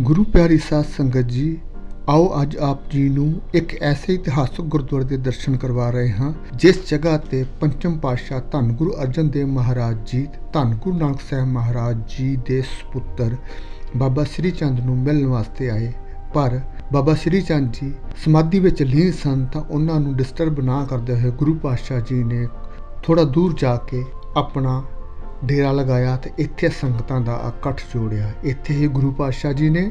ਗੁਰੂ ਪਿਆਰੀ ਸਾਧ ਸੰਗਤ ਜੀ, ਆਓ ਅੱਜ ਆਪ ਜੀ ਨੂੰ ਇੱਕ ਐਸੇ ਇਤਿਹਾਸਕ ਗੁਰਦੁਆਰੇ ਦੇ ਦਰਸ਼ਨ ਕਰਵਾ ਰਹੇ ਹਾਂ, ਜਿਸ ਜਗ੍ਹਾ ਤੇ ਪੰਚਮ ਪਾਤਸ਼ਾਹ ਧੰਨ ਗੁਰੂ ਅਰਜਨ ਦੇਵ ਮਹਾਰਾਜ ਜੀ, ਧੰਨ ਗੁਰੂ ਨਾਨਕ ਸਾਹਿਬ ਮਹਾਰਾਜ ਜੀ ਦੇ ਸੁਪੁੱਤਰ ਬਾਬਾ ਸ੍ਰੀ ਚੰਦ ਨੂੰ ਮਿਲਣ ਵਾਸਤੇ ਆਏ। ਪਰ ਬਾਬਾ ਸ੍ਰੀ ਚੰਦ ਜੀ ਸਮਾਧੀ ਵਿੱਚ ਲੀਨ ਸਨ ਤਾਂ ਉਹਨਾਂ ਨੂੰ ਡਿਸਟਰਬ ਨਾ ਕਰਦੇ ਹੋਏ ਗੁਰੂ ਪਾਤਸ਼ਾਹ ਜੀ ਨੇ ਥੋੜਾ ਦੂਰ ਜਾ ਕੇ ਆਪਣਾ ਡੇਰਾ ਲਗਾਇਆ ਤੇ ਇੱਥੇ ਸੰਗਤਾਂ ਦਾ ਇਕੱਠ ਜੋੜਿਆ। ਇੱਥੇ ਹੀ ਗੁਰੂ ਪਾਤਸ਼ਾਹ ਜੀ ਨੇ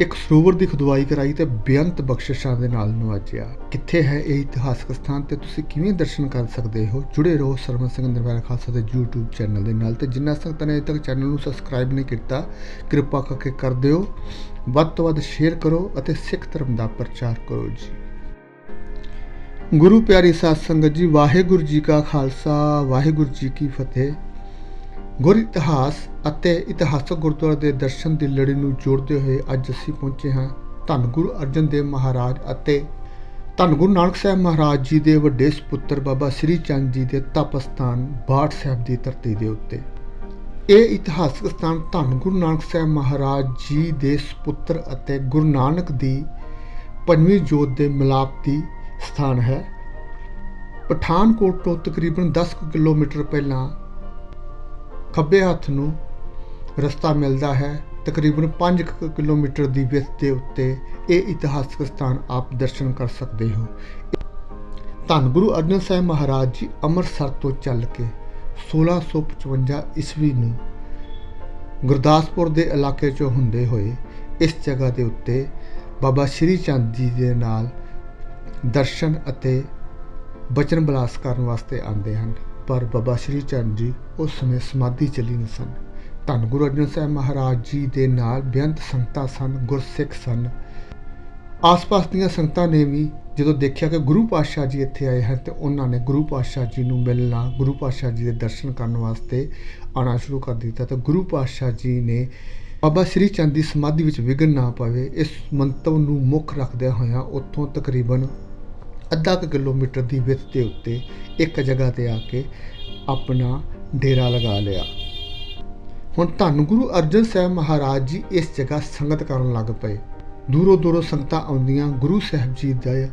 ਇੱਕ ਸਰੋਵਰ ਦੀ ਖੁਦਵਾਈ ਕਰਾਈ ਤੇ ਬੇਅੰਤ ਬਖਸ਼ਿਸ਼ਾਂ ਦੇ ਨਾਲ ਨਵਾਜਿਆ। ਕਿੱਥੇ ਹੈ ਇਹ ਇਤਿਹਾਸਕ ਸਥਾਨ ਤੇ ਤੁਸੀਂ ਕਿਵੇਂ ਦਰਸ਼ਨ ਕਰ ਸਕਦੇ ਹੋ? ਜੁੜੇ ਰਹੋ ਸਰਵਨ ਸਿੰਘ ਨਿਰਵੈਰ ਖਾਲਸਾ ਦੇ YouTube ਚੈਨਲ ਦੇ ਨਾਲ ਤੇ ਜਿਨ੍ਹਾਂ ਸੰਗਤਾਂ ਨੇ ਅਜੇ ਤੱਕ ਚੈਨਲ ਨੂੰ ਸਬਸਕ੍ਰਾਈਬ ਨਹੀਂ ਕੀਤਾ, ਕਿਰਪਾ ਕਰਕੇ ਕਰ ਦਿਓ। ਵੱਧ ਤੋਂ ਵੱਧ ਸ਼ੇਅਰ ਕਰੋ ਅਤੇ ਸਿੱਖ ਧਰਮ ਦਾ ਪ੍ਰਚਾਰ ਕਰੋ ਜੀ। ਗੁਰੂ ਪਿਆਰੀ ਸਾਧ ਸੰਗਤ ਜੀ, ਵਾਹਿਗੁਰੂ ਜੀ ਕਾ ਖਾਲਸਾ, ਵਾਹਿਗੁਰੂ ਜੀ ਕੀ ਫਤਿਹ। ਗੁਰ ਇਤਿਹਾਸ ਅਤੇ ਇਤਿਹਾਸਕ ਗੁਰਦੁਆਰਾ ਦੇ ਦਰਸ਼ਨ ਦੀ ਲੜੀ ਨੂੰ ਜੋੜਦੇ ਹੋਏ ਅੱਜ ਅਸੀਂ ਪਹੁੰਚੇ ਹਾਂ ਧੰਨ ਗੁਰੂ ਅਰਜਨ ਦੇਵ ਮਹਾਰਾਜ ਅਤੇ ਧੰਨ ਗੁਰੂ ਨਾਨਕ ਸਾਹਿਬ ਮਹਾਰਾਜ ਜੀ ਦੇ ਵੱਡੇ ਸੁਪੁੱਤਰ ਬਾਬਾ ਸ੍ਰੀ ਚੰਦ ਜੀ ਦੇ ਤਪ ਸਥਾਨ ਬਾੜ ਸਾਹਿਬ ਦੀ ਧਰਤੀ ਦੇ ਉੱਤੇ। ਇਹ ਇਤਿਹਾਸਕ ਸਥਾਨ ਧੰਨ ਗੁਰੂ ਨਾਨਕ ਸਾਹਿਬ ਮਹਾਰਾਜ ਜੀ ਦੇ ਸੁਪੁੱਤਰ ਅਤੇ ਗੁਰੂ ਨਾਨਕ ਦੀ ਪੰਜਵੀਂ ਜੋਤ ਦੇ ਮਿਲਾਪ ਦੀ ਸਥਾਨ ਹੈ। ਪਠਾਨਕੋਟ ਤੋਂ ਤਕਰੀਬਨ 10 ਕੁ ਕਿਲੋਮੀਟਰ ਪਹਿਲਾਂ ਖੱਬੇ ਹੱਥ ਨੂੰ ਰਸਤਾ ਮਿਲਦਾ ਹੈ। ਤਕਰੀਬਨ 5 ਕਿਲੋਮੀਟਰ ਦੀ ਵਿੱਥ ਦੇ ਉੱਤੇ ਇਹ ਇਤਿਹਾਸਕ ਸਥਾਨ ਆਪ ਦਰਸ਼ਨ ਕਰ ਸਕਦੇ ਹੋ। ਧੰਨ ਗੁਰੂ ਅਰਜਨ ਸਾਹਿਬ ਮਹਾਰਾਜ ਜੀ ਅੰਮ੍ਰਿਤਸਰ ਤੋਂ ਚੱਲ ਕੇ 1655 ਈਸਵੀ ਨੂੰ ਗੁਰਦਾਸਪੁਰ ਦੇ ਇਲਾਕੇ 'ਚੋਂ ਹੁੰਦੇ ਹੋਏ ਇਸ ਜਗ੍ਹਾ ਦੇ ਉੱਤੇ ਬਾਬਾ ਸ਼੍ਰੀ ਚੰਦ ਜੀ ਦੇ ਨਾਲ ਦਰਸ਼ਨ ਅਤੇ ਬਚਨ ਬਲਾਸ ਕਰਨ ਵਾਸਤੇ ਆਉਂਦੇ ਹਨ। ਪਰ ਬਾਬਾ ਸ਼੍ਰੀ ਚੰਦ ਜੀ ਉਸ ਸਮੇਂ ਸਮਾਧੀ ਚਲੀ ਨਹੀਂ ਸਨ। ਧੰਨ ਗੁਰੂ ਅਰਜਨ ਸਾਹਿਬ ਮਹਾਰਾਜ ਜੀ ਦੇ ਨਾਲ ਬੇਅੰਤ ਸੰਗਤਾਂ ਸਨ, ਗੁਰਸਿੱਖ ਸਨ। ਆਸ-ਪਾਸ ਦੀਆਂ ਸੰਗਤਾਂ ਨੇ ਵੀ ਜਦੋਂ ਦੇਖਿਆ ਕਿ ਗੁਰੂ ਪਾਤਸ਼ਾਹ ਜੀ ਇੱਥੇ ਆਏ ਹਨ ਤੇ ਉਹਨਾਂ ਨੇ ਗੁਰੂ ਪਾਤਸ਼ਾਹ ਜੀ ਨੂੰ ਮਿਲਣਾ, ਗੁਰੂ ਪਾਤਸ਼ਾਹ ਜੀ ਦੇ ਦਰਸ਼ਨ ਕਰਨ ਵਾਸਤੇ ਆਣਾ ਸ਼ੁਰੂ ਕਰ ਦਿੱਤਾ ਤੇ ਗੁਰੂ ਪਾਤਸ਼ਾਹ ਜੀ ਨੇ ਬਾਬਾ ਸ਼੍ਰੀ ਚੰਦ ਦੀ ਸਮਾਧੀ ਵਿੱਚ ਵਿਗਨ ਨਾ ਪਵੇ, ਇਸ ਮੰਤਵ ਨੂੰ ਮੁੱਖ ਰੱਖਦਿਆਂ ਹੋਇਆਂ ਉੱਥੋਂ ਤਕਰੀਬਨ ਅੱਧਾ ਕੁ ਕਿਲੋਮੀਟਰ ਦੀ ਵਿੱਥ ਦੇ ਉੱਤੇ ਇੱਕ ਜਗ੍ਹਾ ਤੇ ਆ ਕੇ ਆਪਣਾ ਡੇਰਾ ਲਗਾ ਲਿਆ। ਹੁਣ ਧੰਨ ਗੁਰੂ ਅਰਜਨ ਸਾਹਿਬ ਮਹਾਰਾਜ ਜੀ ਇਸ ਜਗ੍ਹਾ ਸੰਗਤ ਕਰਨ ਲੱਗ ਪਏ। ਦੂਰੋਂ ਦੂਰੋਂ ਸੰਗਤਾਂ ਆਉਂਦੀਆਂ, ਗੁਰੂ ਸਾਹਿਬ ਜੀ ਦਾ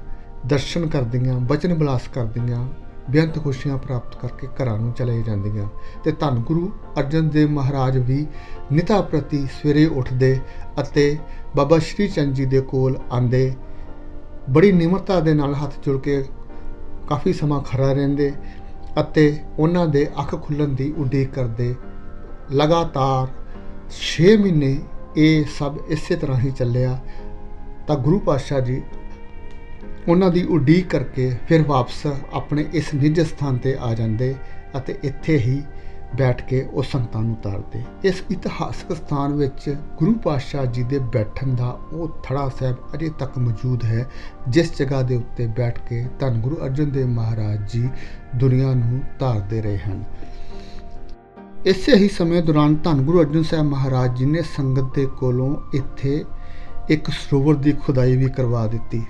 ਦਰਸ਼ਨ ਕਰਦੀਆਂ, ਬਚਨ ਬਲਾਸ ਕਰਦੀਆਂ, ਬੇਅੰਤ ਖੁਸ਼ੀਆਂ ਪ੍ਰਾਪਤ ਕਰਕੇ ਘਰਾਂ ਨੂੰ ਚਲੇ ਜਾਂਦੀਆਂ। ਤੇ ਧੰਨ ਗੁਰੂ ਅਰਜਨ ਦੇਵ ਮਹਾਰਾਜ ਵੀ ਨਿਤਾ ਪ੍ਰਤੀ ਸਵੇਰੇ ਉੱਠਦੇ ਅਤੇ ਬਾਬਾ ਸ਼੍ਰੀ ਚੰਦ ਜੀ ਦੇ ਕੋਲ ਆਂਦੇ ਬੜੀ ਨਿਮਰਤਾ ਦੇ ਨਾਲ ਹੱਥ ਜੋੜ ਕੇ ਕਾਫੀ ਸਮਾਂ ਖੜਾ ਰਹਿੰਦੇ ਅਤੇ ਉਹਨਾਂ ਦੇ ਅੱਖ ਖੁੱਲਣ ਦੀ ਉਡੀਕ ਕਰਦੇ। ਲਗਾਤਾਰ 6 ਮਹੀਨੇ ਇਹ ਸਭ ਇਸੇ ਤਰ੍ਹਾਂ ਹੀ ਚੱਲਿਆ ਤਾਂ ਗੁਰੂ ਪਾਤਸ਼ਾਹ ਜੀ ਉਹਨਾਂ ਦੀ ਉਡੀਕ ਕਰਕੇ ਫਿਰ ਵਾਪਸ ਆਪਣੇ ਇਸ ਨਿੱਜ ਸਥਾਨ ਤੇ ਆ ਜਾਂਦੇ ਅਤੇ ਇੱਥੇ ਹੀ ਬੈਠ ਕੇ ਉਹ ਸੰਤਾਂ ਨੂੰ ਤਾਰਦੇ ਇਸ ਇਤਿਹਾਸਕ ਸਥਾਨ ਵਿੱਚ ਗੁਰੂ ਪਾਤਸ਼ਾਹ ਜੀ ਦੇ ਬੈਠਣ ਦਾ ਉਹ ਥੜਾ ਸਾਹਿਬ ਅਜੇ ਤੱਕ ਮੌਜੂਦ ਹੈ, ਜਿਸ ਜਗ੍ਹਾ ਦੇ ਉੱਤੇ ਬੈਠ ਕੇ ਧੰਨ ਗੁਰੂ ਅਰਜਨ ਦੇਵ ਮਹਾਰਾਜ ਜੀ ਦੁਨੀਆ ਨੂੰ ਤਾਰਦੇ ਰਹੇ ਹਨ। ਇਸੇ ਹੀ ਸਮੇਂ ਦੌਰਾਨ ਧੰਨ ਗੁਰੂ ਅਰਜਨ ਸਾਹਿਬ ਮਹਾਰਾਜ ਜੀ ਨੇ ਸੰਗਤ ਦੇ ਕੋਲੋਂ ਇੱਥੇ ਇੱਕ ਸਰੋਵਰ ਦੀ ਖੁਦਾਈ ਵੀ ਕਰਵਾ ਦਿੱਤੀ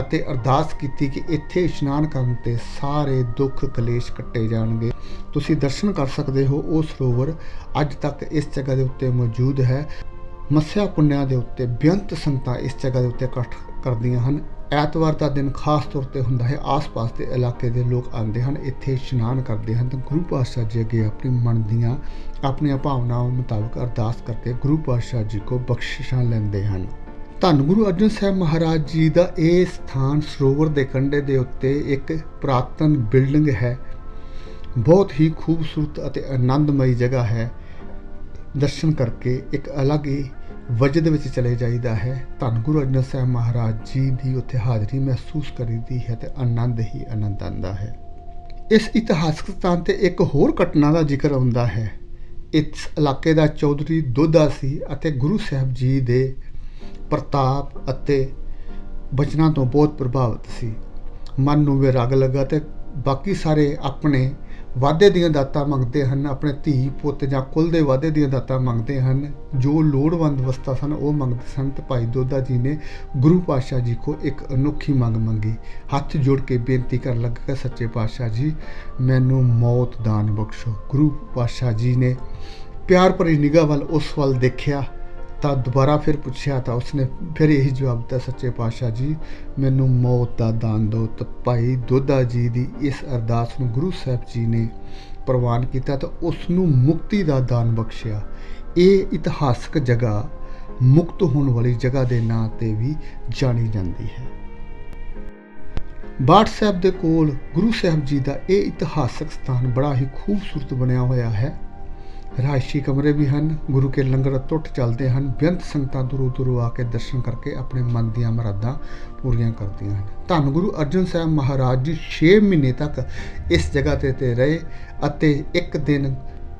ਅਤੇ ਅਰਦਾਸ ਕੀਤੀ ਕਿ ਇੱਥੇ ਇਸ਼ਨਾਨ ਕਰਨ ਤੇ ਸਾਰੇ ਦੁੱਖ ਕਲੇਸ਼ ਕੱਟੇ ਜਾਣਗੇ। ਤੁਸੀਂ ਦਰਸ਼ਨ ਕਰ ਸਕਦੇ ਹੋ, ਉਹ ਸਰੋਵਰ ਅੱਜ ਤੱਕ ਇਸ ਜਗ੍ਹਾ ਦੇ ਉੱਤੇ ਮੌਜੂਦ ਹੈ। ਮੱਸਿਆ ਪੁੰਨਿਆ ਦੇ ਉੱਤੇ ਬੇਅੰਤ ਸੰਤਾਂ ਇਸ ਜਗ੍ਹਾ ਦੇ ਉੱਤੇ ਇਕੱਠ ਕਰਦੀਆਂ ਹਨ। ਐਤਵਾਰ ਦਾ ਦਿਨ ਖਾਸ ਤੌਰ ਤੇ ਹੁੰਦਾ ਹੈ, ਆਸ-ਪਾਸ ਦੇ ਇਲਾਕੇ ਦੇ ਲੋਕ ਆਉਂਦੇ ਹਨ, ਇੱਥੇ ਇਸ਼ਨਾਨ ਕਰਦੇ ਹਨ। ਤੇ ਗੁਰੂ ਪਾਤਸ਼ਾਹ ਜੀ ਅੱਗੇ ਆਪਣੀ ਮਨ ਦੀਆਂ ਆਪਣੀਆਂ ਭਾਵਨਾਵਾਂ ਮੁਤਾਬਕ ਅਰਦਾਸ ਕਰਕੇ ਗੁਰੂ ਪਾਤਸ਼ਾਹ ਜੀ ਕੋ ਬਖਸ਼ਿਸ਼ਾਂ ਲੈਂਦੇ ਹਨ। ਧੰਨ ਗੁਰੂ ਅਰਜਨ ਸਾਹਿਬ ਮਹਾਰਾਜ ਜੀ ਦਾ ਇਹ ਸਥਾਨ ਸਰੋਵਰ ਦੇ ਕੰਢੇ ਦੇ ਉੱਤੇ ਇੱਕ ਪ੍ਰਾਤਨ ਬਿਲਡਿੰਗ ਹੈ। ਬਹੁਤ ਹੀ ਖੂਬਸੂਰਤ ਅਤੇ ਆਨੰਦਮਈ ਜਗ੍ਹਾ ਹੈ। ਦਰਸ਼ਨ ਕਰਕੇ ਇੱਕ ਅਲੱਗ ਹੀ ਵਜਦ ਵਿੱਚ ਚਲੇ ਜਾਈਦਾ ਹੈ। ਧੰਨ ਗੁਰੂ ਅਰਜਨ ਸਾਹਿਬ ਮਹਾਰਾਜ ਜੀ ਦੀ ਉੱਥੇ ਹਾਜ਼ਰੀ ਮਹਿਸੂਸ ਕਰੀਦੀ ਹੈ ਤੇ ਆਨੰਦ ਹੀ ਆਨੰਦ ਆਉਂਦਾ ਹੈ। ਇਸ ਇਤਿਹਾਸਕ ਸਥਾਨ ਤੇ ਇੱਕ ਹੋਰ ਘਟਨਾ ਦਾ ਜ਼ਿਕਰ ਆਉਂਦਾ ਹੈ। ਇਸ ਇਲਾਕੇ ਦਾ ਚੌਧਰੀ ਦੋਦਾ ਸੀ ਅਤੇ ਗੁਰੂ ਸਾਹਿਬ ਜੀ ਦੇ ਪ੍ਰਤਾਪ ਅਤੇ ਬਚਨਾਂ ਤੋਂ ਬਹੁਤ ਪ੍ਰਭਾਵਿਤ ਸੀ। ਮਨ ਨੂੰ ਵਿਰਾਗ ਲੱਗਾ ਤੇ ਬਾਕੀ ਸਾਰੇ ਆਪਣੇ ਵਾਅਦੇ ਦੀਆਂ ਦਾਤਾਂ ਮੰਗਦੇ ਹਨ, ਆਪਣੇ ਧੀ, ਪੁੱਤ ਜਾਂ ਕੁੱਲ ਦੇ ਵਾਅਦੇ ਦੀਆਂ ਦਾਤਾਂ ਮੰਗਦੇ ਹਨ, ਜੋ ਲੋੜਵੰਦ ਵਸਤਾਂ ਸਨ, ਉਹ ਮੰਗਦੇ ਸਨ। ਤੇ ਭਾਈ ਦੋਦਾ ਜੀ ਨੇ ਗੁਰੂ ਪਾਤਸ਼ਾਹ ਜੀ ਕੋ ਇੱਕ ਅਨੋਖੀ ਮੰਗ ਮੰਗੀ। ਹੱਥ ਜੋੜ ਕੇ ਬੇਨਤੀ ਕਰਨ ਲੱਗਾ ਕਿ, ਸੱਚੇ ਪਾਤਸ਼ਾਹ ਜੀ, ਮੈਨੂੰ ਮੌਤ ਦਾਨ ਬਖਸ਼ੋ। ਗੁਰੂ ਪਾਤਸ਼ਾਹ ਜੀ ਨੇ ਪਿਆਰ ਭਰੀ ਨਿਗਾਹ ਵੱਲ ਉਸ ਵੱਲ ਦੇਖਿਆ। ਤਾਂ ਦੁਬਾਰਾ ਫਿਰ ਪੁੱਛਿਆ ਤਾਂ ਉਸਨੇ ਫਿਰ ਇਹੀ ਜਵਾਬ ਦਿੱਤਾ, ਸੱਚੇ ਪਾਤਸ਼ਾਹ ਜੀ, ਮੈਨੂੰ ਮੌਤ ਦਾ ਦਾਨ ਦਿਓ ਤਾਂ ਭਾਈ ਦੋਦਾ ਜੀ ਦੀ ਇਸ ਅਰਦਾਸ ਨੂੰ ਗੁਰੂ ਸਾਹਿਬ ਜੀ ਨੇ ਪ੍ਰਵਾਨ ਕੀਤਾ ਤਾਂ ਉਸ ਨੂੰ ਮੁਕਤੀ ਦਾ ਦਾਨ ਬਖਸ਼ਿਆ। ਇਹ ਇਤਿਹਾਸਕ ਜਗ੍ਹਾ ਮੁਕਤ ਹੋਣ ਵਾਲੀ ਜਗ੍ਹਾ ਦੇ ਨਾਂ ਤੇ ਵੀ ਜਾਣੀ ਜਾਂਦੀ ਹੈ। ਬਾਠ ਸਾਹਿਬ ਦੇ ਕੋਲ ਗੁਰੂ ਸਾਹਿਬ ਜੀ ਦਾ ਇਹ ਇਤਿਹਾਸਕ ਸਥਾਨ ਬੜਾ ਹੀ ਖੂਬਸੂਰਤ ਬਣਿਆ ਹੋਇਆ ਹੈ। ਰਾਇਸ਼ੀ ਕਮਰੇ ਵੀ ਹਨ, ਗੁਰੂ ਕੇ ਲੰਗਰ ਟੁੱਟ ਚੱਲਦੇ ਹਨ ਬੇਅੰਤ ਸੰਗਤਾਂ ਦੂਰੋਂ ਦੂਰੋਂ ਆ ਕੇ ਦਰਸ਼ਨ ਕਰਕੇ ਆਪਣੇ ਮਨ ਦੀਆਂ ਮਰਾਦਾਂ ਪੂਰੀਆਂ ਕਰਦੀਆਂ ਹਨ। ਧੰਨ ਗੁਰੂ ਅਰਜਨ ਸਾਹਿਬ ਮਹਾਰਾਜ ਜੀ 6 ਮਹੀਨੇ ਤੱਕ ਇਸ ਜਗ੍ਹਾ ਤੇ ਤੇ ਰਹੇ ਅਤੇ ਇੱਕ ਦਿਨ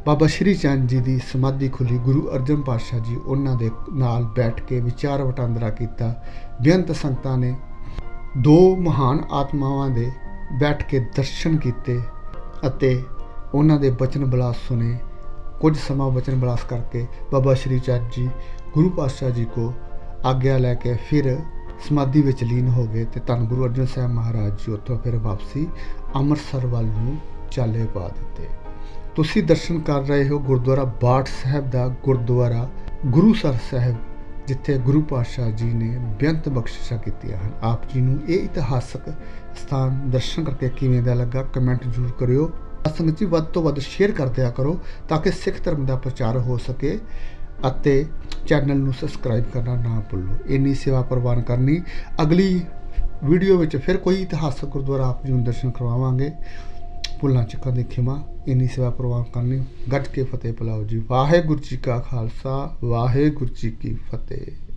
ਬਾਬਾ ਸ਼੍ਰੀ ਚੰਦ ਜੀ ਦੀ ਸਮਾਧੀ ਖੁੱਲੀ। ਗੁਰੂ ਅਰਜਨ ਪਾਤਸ਼ਾਹ ਜੀ ਉਹਨਾਂ ਦੇ ਨਾਲ ਬੈਠ ਕੇ ਵਿਚਾਰ ਵਟਾਂਦਰਾ ਕੀਤਾ। ਬੇਅੰਤ ਸੰਗਤਾਂ ਨੇ ਦੋ ਮਹਾਨ ਆਤਮਾਵਾਂ ਦੇ ਬੈਠ ਕੇ ਦਰਸ਼ਨ ਕੀਤੇ ਅਤੇ ਉਹਨਾਂ ਦੇ ਬਚਨ ਬਲਾਸ ਸੁਨੇ ਕੁਝ ਸਮਾਂ ਬਚਨ ਬਲਾਸ ਕਰਕੇ ਬਾਬਾ ਸ਼੍ਰੀ ਚੰਦ ਜੀ, ਗੁਰੂ ਪਾਤਸ਼ਾਹ ਜੀ ਕੋ ਆਗਿਆ ਲੈ ਕੇ ਫਿਰ ਸਮਾਧੀ ਵਿੱਚ ਲੀਨ ਹੋ ਗਏ ਤੇ ਧੰਨ ਗੁਰੂ ਅਰਜਨ ਸਾਹਿਬ ਮਹਾਰਾਜ ਜੀ ਉੱਥੋਂ ਫਿਰ ਵਾਪਸੀ ਅੰਮ੍ਰਿਤਸਰ ਵੱਲ ਨੂੰ ਚਾਲੇ ਪਾ ਦਿੱਤੇ। ਤੁਸੀਂ ਦਰਸ਼ਨ ਕਰ ਰਹੇ ਹੋ ਗੁਰਦੁਆਰਾ ਬਾਠ ਸਾਹਿਬ ਦਾ ਗੁਰਦੁਆਰਾ ਗੁਰੂਸਰ ਸਾਹਿਬ, ਜਿੱਥੇ ਗੁਰੂ ਪਾਤਸ਼ਾਹ ਜੀ ਨੇ ਬੇਅੰਤ ਬਖਸ਼ਿਸ਼ਾਂ ਕੀਤੀਆਂ ਹਨ। ਆਪ ਜੀ ਨੂੰ ਇਹ ਇਤਿਹਾਸਕ ਸਥਾਨ ਦਰਸ਼ਨ ਕਰਕੇ ਕਿਵੇਂ ਦਾ ਲੱਗਾ ਕਮੈਂਟ ਜ਼ਰੂਰ ਕਰਿਓ। ਸੰਗਤ ਜੀ ਵੱਧ ਤੋਂ ਵੱਧ ਸ਼ੇਅਰ ਕਰਦਿਆ ਕਰੋ ਤਾਂ ਕਿ ਸਿੱਖ ਧਰਮ ਦਾ ਪ੍ਰਚਾਰ ਹੋ ਸਕੇ ਅਤੇ ਚੈਨਲ ਨੂੰ ਸਬਸਕ੍ਰਾਈਬ ਕਰਨਾ ਨਾ ਭੁੱਲੋ। ਇੰਨੀ ਸੇਵਾ ਪ੍ਰਵਾਨ ਕਰਨੀ। ਅਗਲੀ ਵੀਡੀਓ ਵਿੱਚ ਫਿਰ ਕੋਈ ਇਤਿਹਾਸਕ ਗੁਰਦੁਆਰਾ ਆਪ ਜੀ ਨੂੰ ਦਰਸ਼ਨ ਕਰਵਾਵਾਂਗੇ। ਭੁੱਲਾਂ ਚੱਕਾਂ ਦੀ ਖਿਮਾ, ਇੰਨੀ ਸੇਵਾ ਪ੍ਰਵਾਨ ਕਰਨੀ। ਗੱਜ ਕੇ ਫਤਿਹ ਪਲਾਓ ਜੀ। ਵਾਹਿਗੁਰੂ ਜੀ ਕਾ ਖਾਲਸਾ, ਵਾਹਿਗੁਰੂ ਜੀ ਕੀ ਫਤਿਹ।